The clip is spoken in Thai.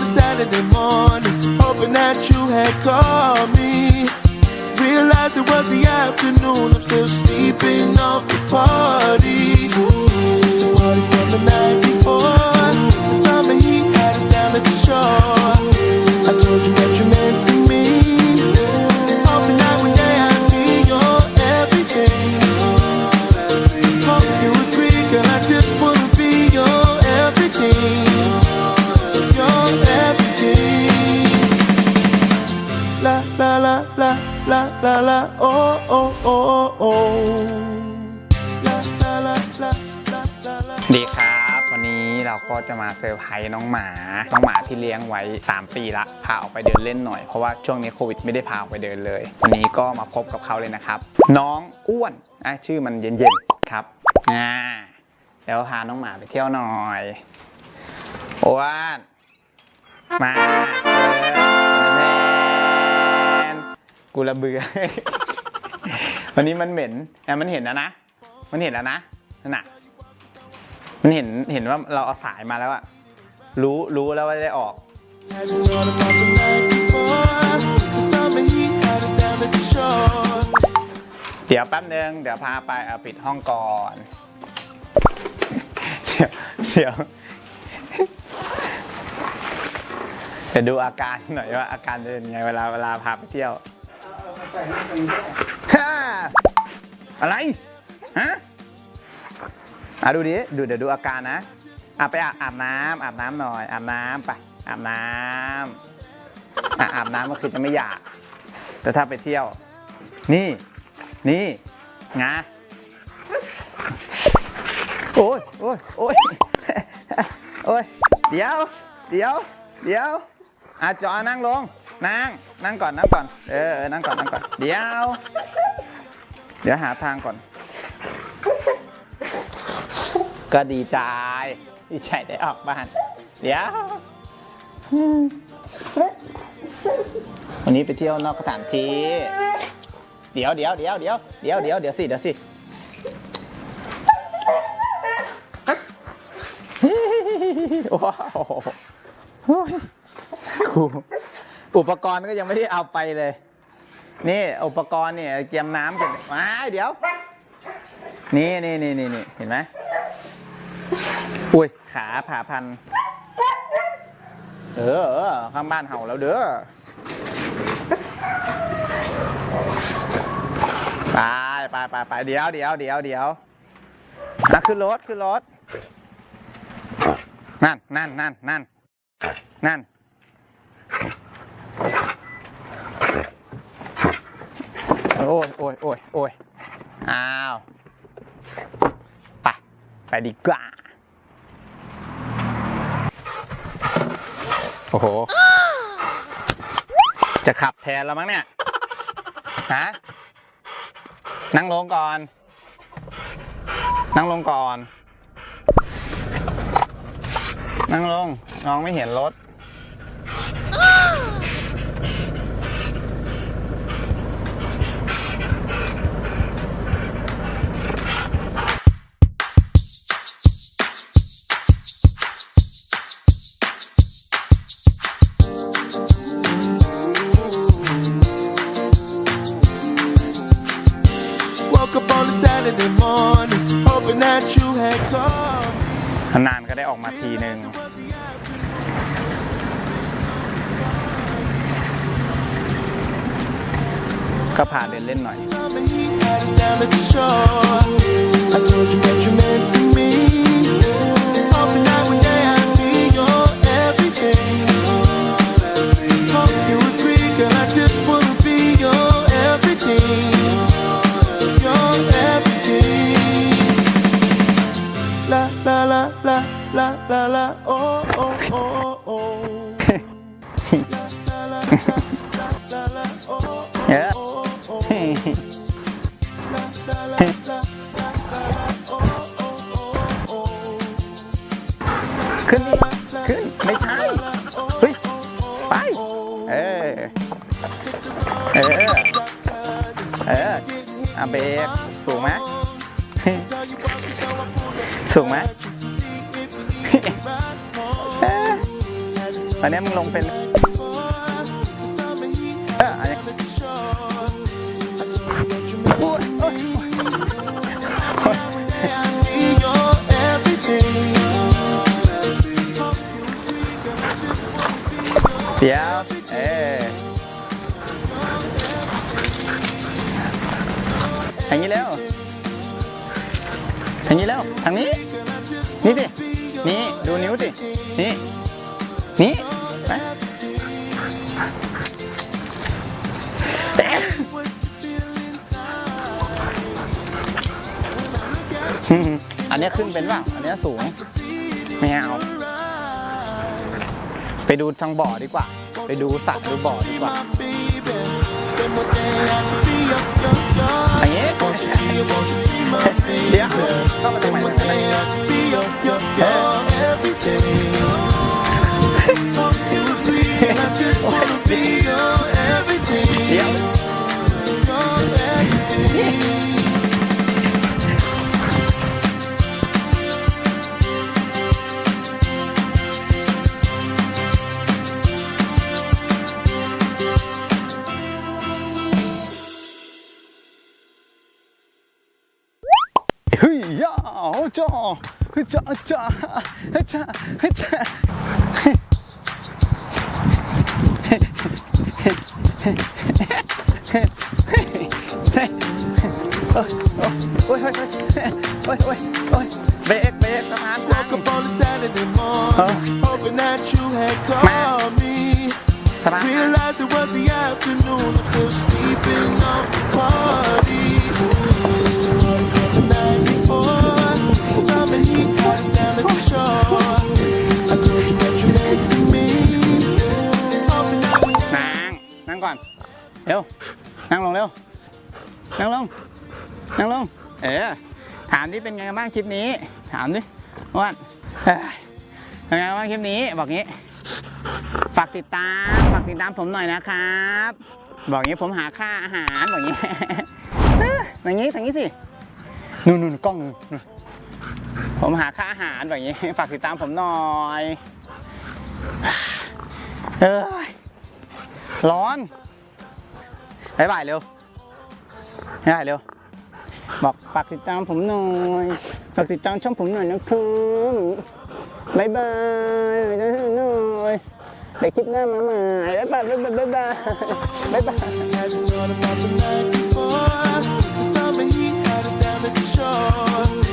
Saturday morning, hoping that you had called me. Realized it was the afternoon, I'm still sleeping off the party. The party from the night before, la la la la oh oh oh oh. La la la la la la la. ดีครับ วันนี้เราก็จะมาเซอร์ไพรส์น้องหมา น้องหมาที่เลี้ยงไว้ 3 ปีละ พาออกไปเดินเล่นหน่อย เพราะว่าช่วงนี้โควิดไม่ได้พาออกไปเดินเลย วันนี้ก็มาพบกับเขาเลยนะครับ น้องอ้วนอะชื่อมันเย็นๆครับอ่าเดี๋ยวพาน้องหมาไปเที่ยวหน่อยอ้วนมาเออ กูระเบือวันนี้มันเหม็นอะมันเห็นแล้วนะ มันเห็นแล้วนะนั่นน่ะ มันเห็นเห็นว่าเราเอาสายมาแล้วอะรู้รู้แล้วว่าได้ออก เดี๋ยวแป๊บนึงเดี๋ยวพาไปเอาปิดห้องก่อน เดี๋ยวเดี๋ยวเดี๋ยวดูอาการหน่อยว่าอาการเป็นยังไงเวลาเวลาพาไปเที่ยว ฮ่าอะไรฮะอะดูดิดูเดี๋ยวดูอาการนะอะไปอาบอาบน้ำอาบน้ำหน่อยอาบน้ำไปอาบน้ำอะอาบน้ำก็คือจะไม่อยาก แต่ถ้าไปเที่ยว นี่นี่งาโอ้ยโอ้ยโอ้ยโอ้ยเดี๋ยว เดี๋ยว เดี๋ยวอาจอนั่งลง นั่ง นั่งก่อน นั่งก่อน เออเออนั่งก่อน นั่งก่อน เดี๋ยว เดี๋ยวหาทางก่อน ก็ดีใจ ดีใจได้ออกบ้าน เดี๋ยว วันนี้ไปเที่ยวนอกสถานที่ เดี๋ยวเดี๋ยวเดี๋ยวเดี๋ยวเดี๋ยวเดี๋ยวเดี๋ยวสิ เดี๋ยวสิว้าวโอ้ยกู อุปกรณ์ก็ยังไม่ได้เอาไปเลย นี่อุปกรณ์เนี่ยเตรียมน้ำเสร็จว้าเดี๋ยว นี่นี่นี่นี่นี่เห็นไหมอุ้ยขาผ่าพัน เออเออข้างบ้านเห่าแล้วเด้อไปไปไปไปเดี๋ยวเดี๋ยวเดี๋ยวเดี๋ยวนะขึ้นรถขึ้นรถนั่นนั่นนั่นนั่นนั่น โอ้ยโอ้ยโอ้ยโอ้ยอ้าว ไป ไปดีกว่า โอ้โห จะขับแทนแล้วมั้งเนี่ย ฮะ นั่งลงก่อน นั่งลงก่อน นั่งลงน้องไม่เห็นรถ Saturday morning, hoping that you had called. นานๆก็ได้ออกมาทีหนึ่ง ก็พาเดินเล่นหน่อย Summer heat had us down at the shore. I told you that you meant to me. เยอะ oh oh. La la la la la la la oh oh oh oh. ขึ้นดิขึ้น ไม่ใช่เฮ้ยไป เออ เออ เอออาเบรกสูงไหมสูงไหม ออไปตอนนี้มึงลงเป็นเอออันนี้โอ้ยโอ้ยเดี๋ยวเอออย่างนี้แล้วอย่างนี้แล้วทางนี้ นี่สินี่ ดูนิ้วสินี่ นี่ อันนี้ขึ้นเป็นว่าอันนี้สูง ไม่เอา ไปดูทางบ่อดีกว่า ไปดูสระดูบ่อดีกว่าอันนี้เดี๋ยวเข้ามาทำไม 흐야 어쩌 흐쩌 어쩌 흐짜 흐짜 Wait, wait, wait. ลงนั่งลง เออ ถามดิเป็นไงบ้างคลิปนี้ ถามดิว่าเป็นไงบ้างคลิปนี้ บอกงี้ ฝากติดตาม ฝากติดตามผมหน่อยนะครับ บอกงี้ผมหาค่าอาหาร บอกงี้อย่างงี้ทางนี้สิ นู่นนู่นกล้องนู่นผมหาค่าอาหาร แบบนี้ ฝากติดตามผมหน่อย เอ้ยร้อนบายบายเร็ว ได้เร็ว บอกฝากติดตามผมหน่อยฝากติดตามช่องผมหน่อยนะครับบายบายหน่อยไปคลิปหน้ามาใหม่บายบายบายบายบายบายบาย